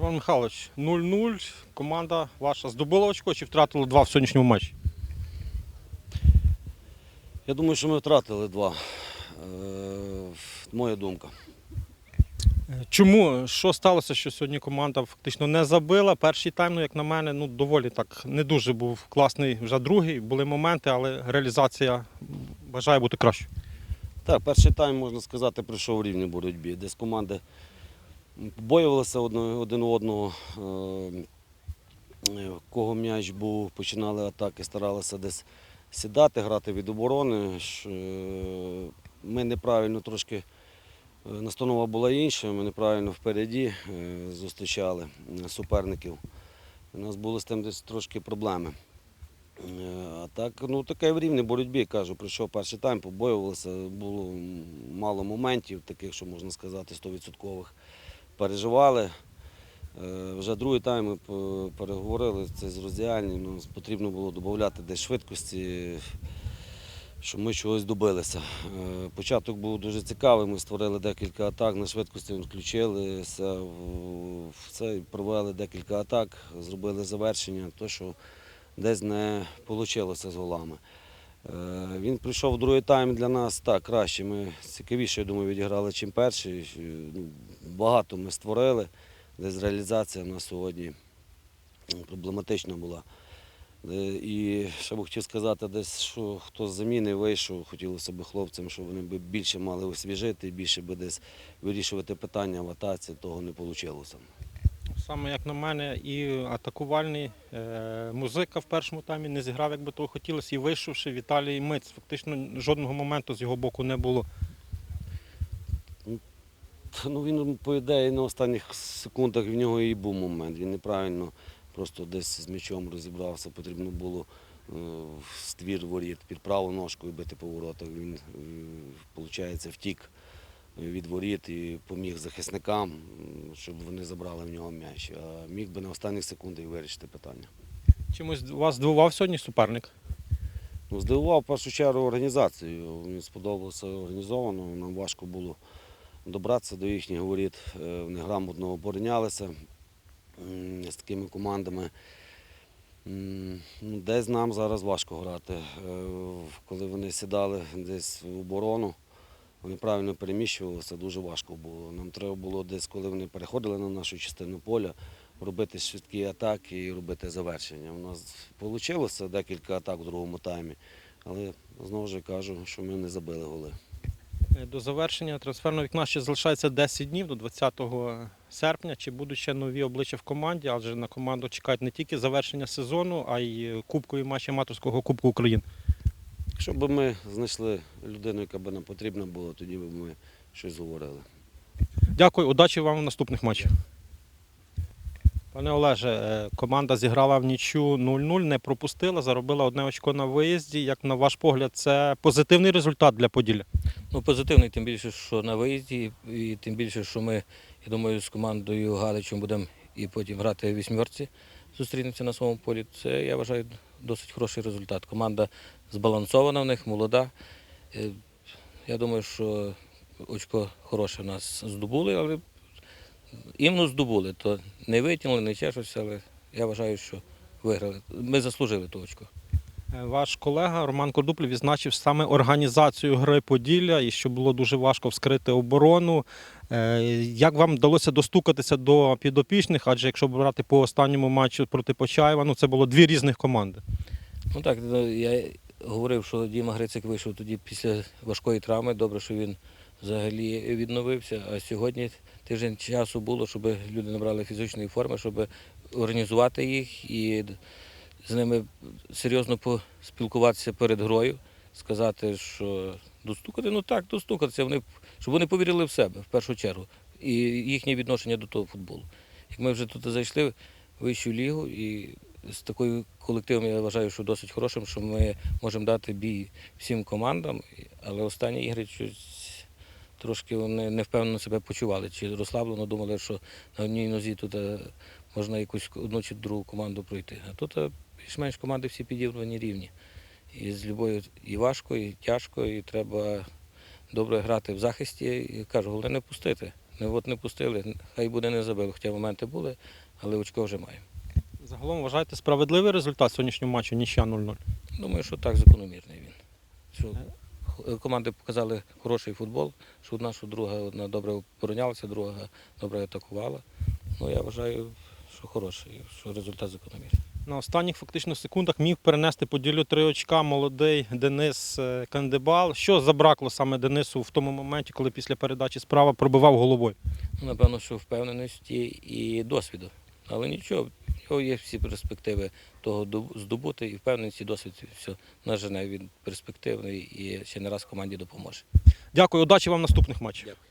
Роман Михайлович, 0-0. Команда ваша здобула очко чи втратила два в сьогоднішньому матчі? Я думаю, що ми втратили два. Е, Моя думка. Чому? Що сталося, що сьогодні команда фактично не забила? Перший тайм, ну, як на мене, ну доволі так не дуже був класний вже другий. Були моменти, але реалізація бажає бути кращою. Так, перший тайм, можна сказати, прийшов у рівній боротьбі. Десь команди побоювалися один одного. Е, е, Кого м'яч був, починали атаки, старалися десь сідати, грати від оборони. Е, Ми неправильно трошки. Настанова була інша, ми неправильно впереді зустрічали суперників. У нас були з тим десь трошки проблеми. А так, ну таке в рівній боротьбі, кажу, прийшов перший тайм, побоювалися, було мало моментів, таких, що можна сказати, 100%. Переживали. Е, Вже другий тайм ми переговорили це з роздіальні, ну, потрібно було додати десь швидкості, щоб ми чогось добилися. Е, Початок був дуже цікавий, ми створили декілька атак, на швидкості включилися, в- провели декілька атак, зробили завершення, то, що десь не вийшло з голами. Е, Він прийшов в другий тайм для нас так краще. Ми цікавіше, я думаю, відіграли, чим перший. Е, ну, Багато ми створили. Десь реалізація в нас сьогодні проблематична була. Е, І ще б хотів сказати, десь, що хто з заміни вийшов, хотілося б хлопцям, щоб вони б більше мали освіжити, більше би десь вирішувати питання в атаці, того не вийшло. Саме як на мене, і атакувальний е, музика в першому таймі не зіграв, як би того хотілося, і вийшовши Віталій Миць. Фактично жодного моменту з його боку не було. Ну, він, по ідеї, на останніх секундах в нього і був момент. Він неправильно просто десь з м'ячом розібрався. Потрібно було е, в ствір воріт під праву ножкою бити по воротах. Він, виходить, втік від воріт і поміг захисникам, щоб вони забрали в нього м'яч. А міг би на останніх секундах вирішити питання. Чимось вас здивував сьогодні суперник? Ну, здивував в першу чергу організацію. Мені сподобалося організовано. Нам важко було добратися до їхніх воріт. Е, Вони грамотно оборонялися з такими командами. Ну, Десь нам зараз важко грати. Е, Коли вони сідали десь в оборону, вони правильно переміщувалися, дуже важко було. Нам треба було десь, коли вони переходили на нашу частину поля, робити швидкі атаки і робити завершення. У нас вийшло декілька атак у другому таймі, але знову ж кажу, що ми не забили голи. Е, До завершення трансферного вікна ще залишається 10 днів до 20 серпня. Чи будуть ще нові обличчя в команді? Адже на команду чекають не тільки завершення сезону, а й кубкові матчі аматорського Кубку України. Якщо б ми знайшли людину, яка б нам потрібна була, тоді б ми щось говорили. Дякую, удачі вам в наступних матчах. Пане Олеже, е, команда зіграла в нічю 0-0, не пропустила, заробила одне очко на виїзді. Як на ваш погляд, це позитивний результат для Поділля? Ну, позитивний, тим більше, що на виїзді, і тим більше, що ми, я думаю, з командою Галичем будемо і потім грати в вісьмерці, зустрінемося на своєму полі. Це, я вважаю, досить хороший результат. Команда збалансована в них, молода. Е, Я думаю, що очко хороше в нас здобули, але імну здобули. То не витягнули, не чешуться, але я вважаю, що виграли. Ми заслужили то очко. Е, Ваш колега Роман Кордупль відзначив саме організацію гри Поділля і що було дуже важко вскрити оборону. Е, Як вам вдалося достукатися до підопічних? Адже якщо брати по останньому матчу проти Почаєва, ну це було дві різних команди. Ну так, ну, я говорив, що Діма Грицик вийшов тоді після важкої травми. Добре, що він взагалі відновився. А сьогодні тиждень часу було, щоб люди набрали фізичної форми, щоб організувати їх і з ними серйозно поспілкуватися перед грою, сказати, що достукати, ну так, достукатися, вони, щоб вони повірили в себе в першу чергу і їхнє відношення до того футболу. Як ми вже тут зайшли в вищу лігу і з такою колективом я вважаю, що досить хорошим, що ми можемо дати бій всім командам, але останні ігри щось трошки вони невпевнено себе почували, чи розслаблено думали, що на одній нозі тут е, можна якусь одну чи другу команду пройти. А тут е, більш-менш команди всі підібрані рівні. І з любою і важко, і тяжко, і треба добре грати в захисті. І кажу, головне не пустити. Не, от не пустили, хай буде не забили, хоча моменти були, але очко вже маємо. Загалом вважаєте справедливий результат сьогоднішнього матчу нічия 0-0? Думаю, що так закономірний він. Що команди показали хороший футбол, що одна, що друга одна добре оборонялася, друга добре атакувала. Ну, я вважаю, що хороший, що результат закономірний. На останніх фактично секундах міг перенести поділю три очка молодий Денис е, Кандибал. Що забракло саме Денису в тому моменті, коли після передачі справа пробивав головою? Ну, напевно, що впевненості і досвіду. Але нічого, в нього є всі перспективи того здобути, і впевненість, і досвід все нажене. Він перспективний і ще не раз команді допоможе. Дякую, удачі вам в наступних матчах. Дякую.